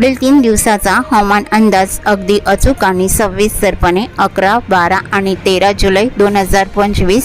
पुढील तीन दिवसाचा हवामान अंदाज अगदी अचूक आणि सविस्तरपणे अकरा बारा आणि तेरा जुलै दोन हजार पंचवीस.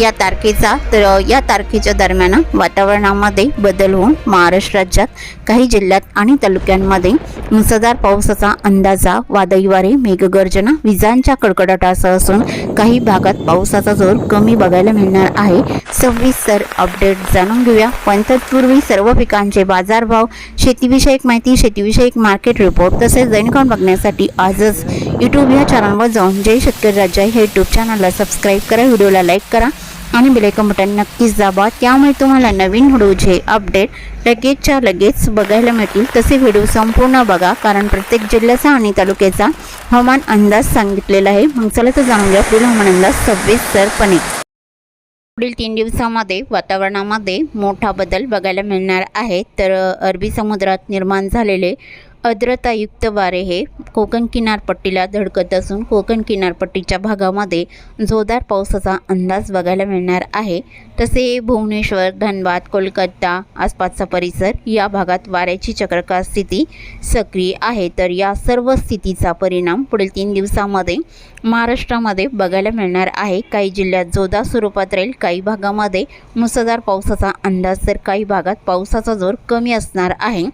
या तारखेचा तर या तारखेच्या दरम्यान वातावरणामध्ये बदल होऊन महाराष्ट्र राज्यात काही जिल्ह्यात आणि तालुक्यांमध्ये मुसळधार पावसाचा अंदाजा वादळी वारे मेघगर्जना विजांच्या कडकडाटासह असून काही भागात पावसाचा जोर कमी बघायला मिळणार आहे. सविस्तर अपडेट जाणून घेऊया. पण तत्पूर्वी सर्व पिकांचे बाजारभाव शेतीविषयक माहिती शेतीविषयक मार्केट रिपोर्ट तसेच दैनिक बघण्यासाठी आजच यूट्यूब या चॅनलवर जाऊन जय शेतकरी राज्य हे यूट्यूब चॅनलला सबस्क्राईब करा व्हिडिओला लाईक करा आणि बेलायकन बटन नक्कीच दाबा. त्यामुळे तुम्हाला नवीन व्हिडिओचे अपडेट लगेचच्या लगेच बघायला मिळतील. तसे व्हिडिओ संपूर्ण बघा कारण प्रत्येक जिल्ह्याचा आणि तालुक्याचा हवामान अंदाज सांगितलेला आहे. मग चला तर जाणून घ्या पुढील हवामान अंदाज सविस्तरपणे पुढील तीन दिवसामध्ये वातावरणामध्ये मोठा बदल बघायला मिळणार आहे. तर अरबी समुद्रात निर्माण झालेले आर्द्रतायुक्त वारे हे कोकण किनारपट्टीला धडकत असून कोकण किनारपट्टीच्या भागामध्ये जोरदार पावसाचा अंदाज बघायला मिळणार आहे. तसे भुवनेश्वर धनबाद कोलकाता आसपासचा परिसर या भागात वाऱ्याची चक्रकार स्थिती सक्रिय आहे. तर या सर्व स्थितीचा परिणाम पुढील तीन दिवसामध्ये महाराष्ट्रामध्ये बघायला मिळणार आहे. काही जिल्ह्यात जोरदार स्वरूपात राहील काही भागामध्ये मुसळधार पावसाचा अंदाज. तर काही भागात पावसाचा जोर कमी असणार आहे.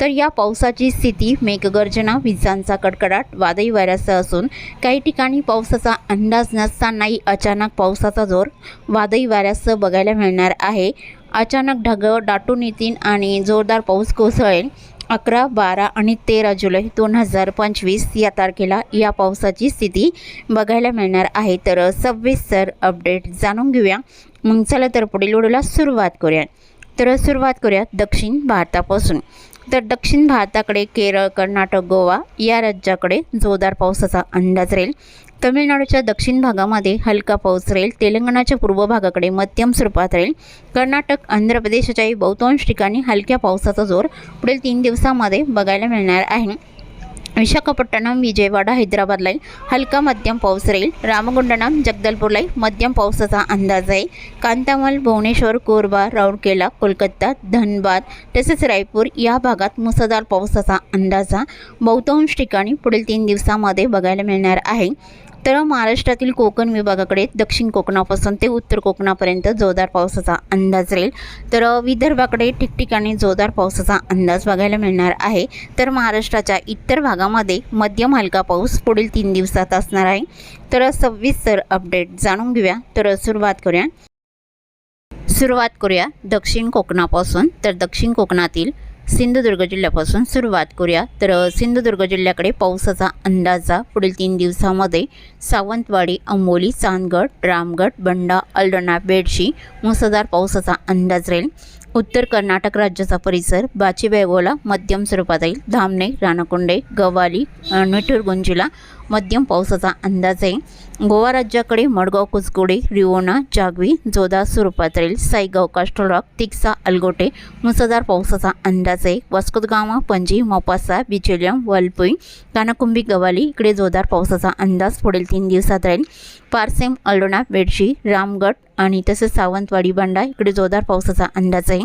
तर या पावसाची स्थिती मेघगर्जना विजांचा कडकडाट वादळी वाऱ्यासह असून काही ठिकाणी पावसाचा अंदाज नसतानाही अचानक पावसाचा जोर वादळी वाऱ्यासह बघायला मिळणार आहे. अचानक ढग दाटून येतील आणि जोरदार पाऊस कोसळेल. अकरा बारा आणि तेरा जुलै दोन हजार पंचवीस या तारखेला या पावसाची स्थिती बघायला मिळणार आहे. तर सविस्तर अपडेट जाणून घेऊया. मग चला तर पुढील व्हिडिओला सुरुवात करूया. तर सुरुवात करूया दक्षिण भारतापासून. तर दक्षिण भारताकडे केरळ कर्नाटक गोवा या राज्याकडे जोरदार पावसाचा अंदाज राहील. तमिळनाडूच्या दक्षिण भागामध्ये हलका पाऊस राहील. तेलंगणाच्या पूर्व भागाकडे मध्यम स्वरूपात राहील. कर्नाटक आंध्र प्रदेशाच्याही बहुतांश ठिकाणी हलक्या पावसाचा जोर पुढील तीन दिवसामध्ये बघायला मिळणार आहे. विशाखापट्टणम विजयवाडा हैदराबादलाही हलका मध्यम पाऊस राहील. रामगुंडणम जगदलपूरलाही मध्यम पावसाचा अंदाज आहे. कांतामल भुवनेश्वर कोरबा राऊरकेला कोलकाता धनबाद तसेच रायपूर या भागात मुसळधार पावसाचा अंदाजा बहुतांश ठिकाणी पुढील तीन दिवसामध्ये बघायला मिळणार आहे. तर महाराष्ट्रातील कोकण विभागाकडे दक्षिण कोकणापासून ते उत्तर कोकणापर्यंत जोरदार पावसाचा अंदाज राहील. तर विदर्भाकडे ठिकठिकाणी जोरदार पावसाचा अंदाज बघायला मिळणार आहे. तर महाराष्ट्राच्या इतर भागामध्ये मध्यम हलका पाऊस पुढील तीन दिवसात असणार आहे. तर सविस्तर अपडेट जाणून घेऊया. तर सुरुवात करूया. सुरुवात करूया दक्षिण कोकणापासून. तर दक्षिण कोकणातील सिंधुदुर्ग जिल्ह्यापासून सुरुवात करूया. तर सिंधुदुर्ग जिल्ह्याकडे पावसाचा अंदाजा पुढील तीन दिवसामध्ये सावंतवाडी अंबोली चांदगड रामगड बंडा अल्डणा बेडशी मुसळधार पावसाचा अंदाज राहील. उत्तर कर्नाटक राज्याचा परिसर बाचीबेगोला मध्यम स्वरूपात येईल धामणे राणाकुंडे गवाली निठूरगुंजीला मध्यम पावसाचा अंदाज आहे. गोवा राज्याकडे मडगाव कुचकोडे रिओना जागवी जोरदार स्वरूपात राहील साईगाव कास्टोलॉक तिक्सा अलगोटे मुसळधार पावसाचा अंदाज आहे. वास्कोदगावा पणजी मोपासा बिचेलियम वलपुई कानाकुंबी गवाली इकडे जोरदार पावसाचा अंदाज पुढील तीन दिवसात राहील. पारसेम अल्डोणा बेडशी रामगड आणि तसेच सावंतवाडी बांडा इकडे जोरदार पावसाचा अंदाज आहे.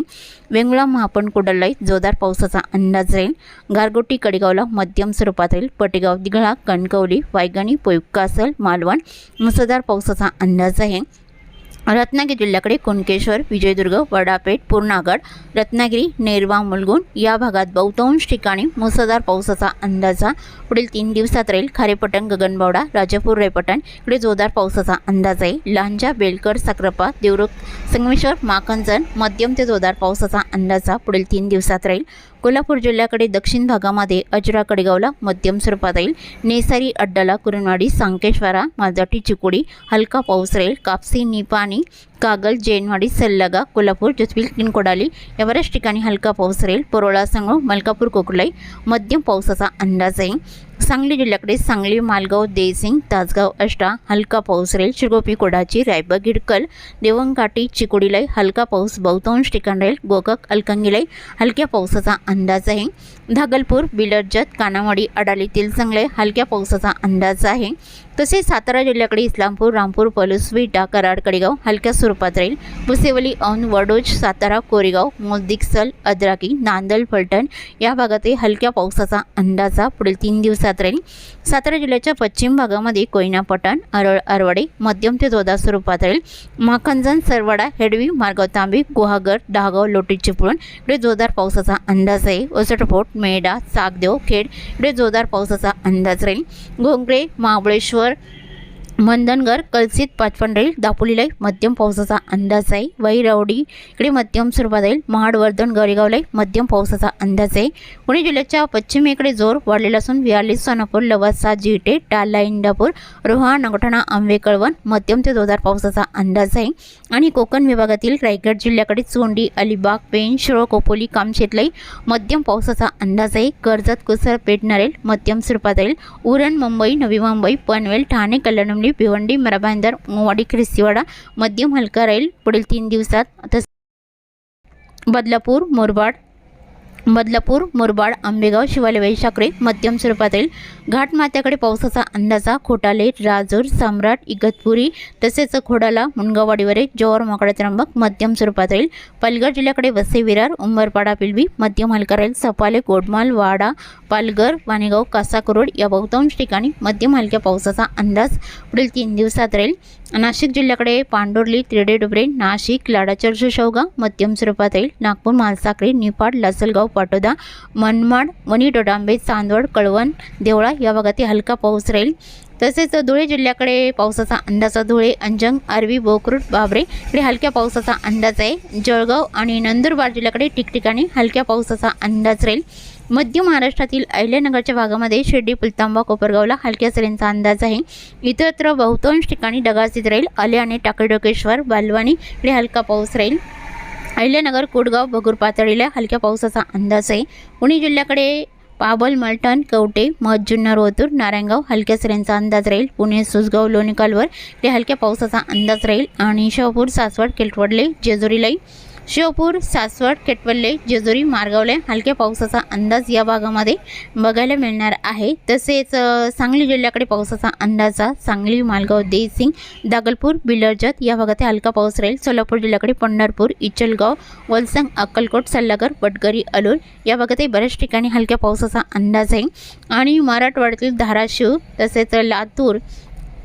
वेंगुळा महापण कुडलाई जोरदार पावसाचा अंदाज राहील. गारगोटी कडेगावला मध्यम स्वरूपात राहील पटेगाव दिघळा कणकवली वायगणी पोयकासल मालवण मुसळधार पावसाचा अंदाज आहे. रत्नागिरी जिल्ह्याकडे कुणकेश्वर विजयदुर्ग वडापेठ पूर्णागड रत्नागिरी नेरवा मुलगुण या भागात बहुतांश ठिकाणी मुसळधार पावसाचा अंदाजा पुढील तीन दिवसात राहील खारेपटण गगनबावडा राजापूर रेपटण इकडे जोरदार पावसाचा अंदाज आहे. लांजा बेलकर साक्रपा देवरुख संगमेश्वर माकंजन मध्यम ते जोरदार पावसाचा अंदाजा पुढील तीन दिवसात राहील कोल्हापूर जिल्ह्याकडे दक्षिण भागामध्ये अजरा कडेगावला मध्यम स्वरूपात येईल. नेसारी अड्डाला कुरणवाडी सांकेश्वरा माजाटी चिकोडी हलका पाऊस राहील. कापसी निपाणी कागल जैनवाडी सल्लागा कोल्हापूर जसबिल किनकोडाली या बऱ्याच ठिकाणी हलका पाऊस राहील. परोळा संगो मलकापूर कोकलाई मध्यम पावसाचा अंदाज आहे. सांगली जिल्ह्याकडे सांगली मालगाव देसिंग तासगाव अष्टा हलका पाऊस राहील शिरगोपी कोडाची रायबा गिडकल देवंगाटी चिकोडीलाई हलका पाऊस बहुतांश ठिकाण राहील गोकक अलकंगीलाई हलक्या पावसाचा अंदाज आहे. धागलपूर बिलर्जत कानावाडी अडालीतील चांगले हलक्या पावसाचा अंदाज आहे. तसेच सातारा जिल्ह्याकडे इस्लामपूर रामपूर पलूस विटा कराड कडेगाव हलक्या स्वरूपात राहील. पुसेवली औन वडोज सातारा कोरेगाव मोदिकसल अद्राकी नांदल फलटण या भागातही हलक्या पावसाचा अंदाजा पुढील तीन दिवसात राहील. सातारा जिल्ह्याच्या पश्चिम भागामध्ये कोयना पठाण अरळ अरवाडे मध्यम ते जोरदार स्वरूपात राहील. माखंजन सरवाडा हेडवी मार्गाव तांबी गुहागर डहागाव लोटी चिपळूण इकडे जोरदार पावसाचा अंदाज आहे. ओसटफोट मेढा सागदेव खेड इकडे जोरदार पावसाचा अंदाज राहील. घोंगरे महाबळेश्वर together. मंदनगर कलसित पाचपण राहील दापोलीला मध्यम पावसाचा अंदाज आहे. वैरावडी इकडे मध्यम स्वरूपात राहील महाड वर्धन मध्यम पावसाचा अंदाज आहे. पुणे जिल्ह्याच्या पश्चिमेकडे जोर वाढलेला असून विहारली सोनापूर लवासा जिटे टाला इंदापूर रोहा नगठाणा आंबे कळवण मध्यम ते जोरदार पावसाचा अंदाज आहे. आणि कोकण विभागातील रायगड जिल्ह्याकडे चोंडी अलिबाग पेन शिरोळ कोपोली कामशेतलाही मध्यम पावसाचा अंदाज आहे. कर्जत कुसर पेटणारेल मध्यम स्वरूपात राहील उरण मुंबई नवी मुंबई पनवेल ठाणे कल्याणमली भिवंडी मराभांदर मोवाडी ख्रिस्तीवाडा मध्यम हलका राहील. पुढील तीन दिवसात तस बदलापूर मुरबाड बदलापूर मुरबाड आंबेगाव शिवाले वैशाखरे मध्यम स्वरूपात येईल घाटमात्याकडे पावसाचा अंदाजा खोटाले राजूर सम्राट इगतपुरी तसेच खोडाला मुनगावाडीवरे जोर मोकळा त्र्यंबक मध्यम स्वरूपात राहील पालघर जिल्ह्याकडे वसे विरार उंबरपाडा पिलवी मध्यम हलका राहील सपाले गोडमाल वाडा पालघर वाणेगाव कासाकुरोड या बहुतांश ठिकाणी मध्यम हलक्या पावसाचा अंदाज पुढील तीन दिवसात राहील. नाशिक जिल्ह्याकडे पांडुर्ली त्रिडे डुबरे नाशिक लाडाचर्च शेवगाव मध्यम स्वरूपात राहील नागपूर मालसाखळी निफाड लासलगाव पाटोदा मनमाड वणी डोडांबे चांदवड कळवण देवळा या भागातील हलका पाऊस राहील. तसेच धुळे जिल्ह्याकडे पावसाचा अंदाजा धुळे अंजंग आरवी बोकरूट बाबरे इकडे हलक्या पावसाचा अंदाज आहे. जळगाव आणि नंदुरबार जिल्ह्याकडे ठिकठिकाणी हलक्या पावसाचा अंदाज राहील. मध्य महाराष्ट्रातील अहिल्यानगरच्या भागामध्ये शिर्डी पुलतांबा कोपरगावला हलक्या सरींचा अंदाज आहे. इतरत्र बहुतांश ठिकाणी ढगाळ राहील. आले आणि टाकडोकेश्वर बालवानी इकडे हलका पाऊस राहील. अहिल्यानगर कुडगाव भगूर पातळीला हलक्या पावसाचा अंदाज आहे. पुणे जिल्ह्याकडे पाबल मलटण कवटे मध जुन्नर ओतूर नारायणगाव हलक्या सऱ्यांचा अंदाज राहील. पुणे सुसगाव लोणीकालवर ते हलक्या पावसाचा अंदाज राहील. आणि शहापूर सासवड केलवडले जेजुरीलाई शिवपूर सासवड केटवल्ले जेजुरी मार्गावले हलक्या पावसाचा अंदाज या भागामध्ये बघायला मिळणार आहे. तसेच सांगली जिल्ह्याकडे पावसाचा अंदाजा सांगली मालगाव देसिंग दागलपूर बिलरजत या भागात हलका पाऊस राहील. सोलापूर जिल्ह्याकडे पंढरपूर इचलगाव वलसंग अक्कलकोट सल्लागर पटगरी अलोर या भागातही बऱ्याच ठिकाणी हलक्या पावसाचा अंदाज आहे. आणि मराठवाड्यातील धाराशिव तसेच लातूर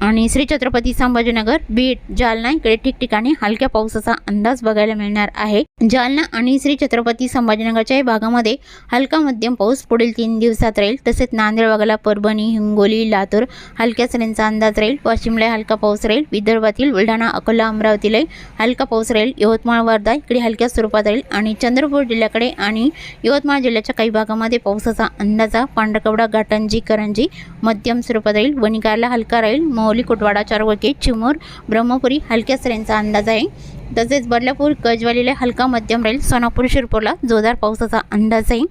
आणि श्री छत्रपती संभाजीनगर बीड जालना इकडे ठिकठिकाणी हलक्या पावसाचा अंदाज बघायला मिळणार आहे. जालना आणि श्री छत्रपती संभाजीनगरच्या भागामध्ये हलका मध्यम पाऊस पुढील तीन दिवसात राहील. तसेच नांदेड भागाला परभणी हिंगोली लातूर हलक्या सरींचा अंदाज राहील. वाशिमला हलका पाऊस राहील. विदर्भातील बुलढाणा अकोला अमरावतीला हलका पाऊस राहील. यवतमाळ वर्धा इकडे हलक्या स्वरूपात राहील. आणि चंद्रपूर जिल्ह्याकडे आणि यवतमाळ जिल्ह्याच्या काही भागामध्ये पावसाचा अंदाजा पांढरकवडा घाटंजी करंजी मध्यम स्वरूपात राहील. वणिकायला हलका राहील. मोहली कुटवाडा चारवके चिमूर ब्रह्मपुरी हलक्या सरींचा अंदाज आहे. तसेच बदलापूर गजवालीला हलका मध्यम राहील सोनापूर शिरपूरला जोरदार पावसाचा अंदाज आहे.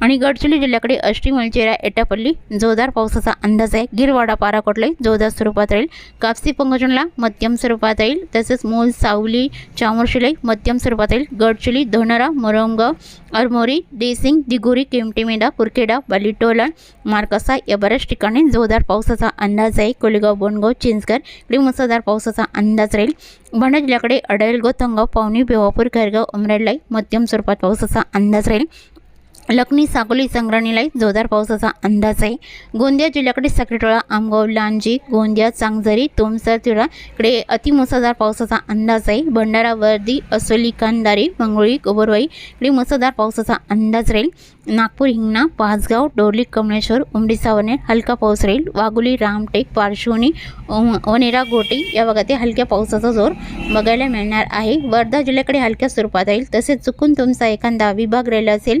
आणि गडचिरोली जिल्ह्याकडे अष्टी मलचेरा एटापल्ली जोरदार पावसाचा अंदाज आहे. गिरवाडा पाराकोटला जोरदार स्वरूपात राहील. कापसी पंगजनला मध्यम स्वरूपात राहील. तसेच मूल सावली चामोर्शिलाई मध्यम स्वरूपात राहील. गडचिरोली धोनरा मोरमगाव अरमोरी देसिंग दिगोरी केमटेमेडा कुरखेडा बालिटोला मार्कसा या बऱ्याच ठिकाणी जोरदार पावसाचा अंदाज आहे. कोलेगाव बोनगाव चिंचकर इकडे मुसळधार पावसाचा अंदाज राहील. भंडारा जिल्ह्याकडे अडैल गोतंगाव पावणी बेवापूर खैरगाव उमरेडलाई मध्यम स्वरूपात पावसाचा अंदाज राहील. लखनी साकोली संग्रहालय जोरदार पावसाचा अंदाज आहे. गोंदिया जिल्ह्याकडे सक्रिटोळा आमगाव लांजी गोंदिया चांगझरी तोमसर तिळा इकडे अतिमुसळधार पावसाचा अंदाज आहे. भंडारा वर्दी असोली कांदारी मंगळी गोबरवाई इकडे मुसळधार पावसाचा अंदाज राहील. नागपूर हिंगणा पाचगाव डोरली कमळेश्वर उमडी सावनेर हलका पाऊस राहील. वाघोली रामटेक पार्श्वनी वनेरा गोटी या भागात हलक्या पावसाचा जोर बघायला मिळणार आहे. वर्धा जिल्ह्याकडे हलक्या स्वरूपात राहील. तसेच चुकून तुमचा एखादा विभाग राहिला असेल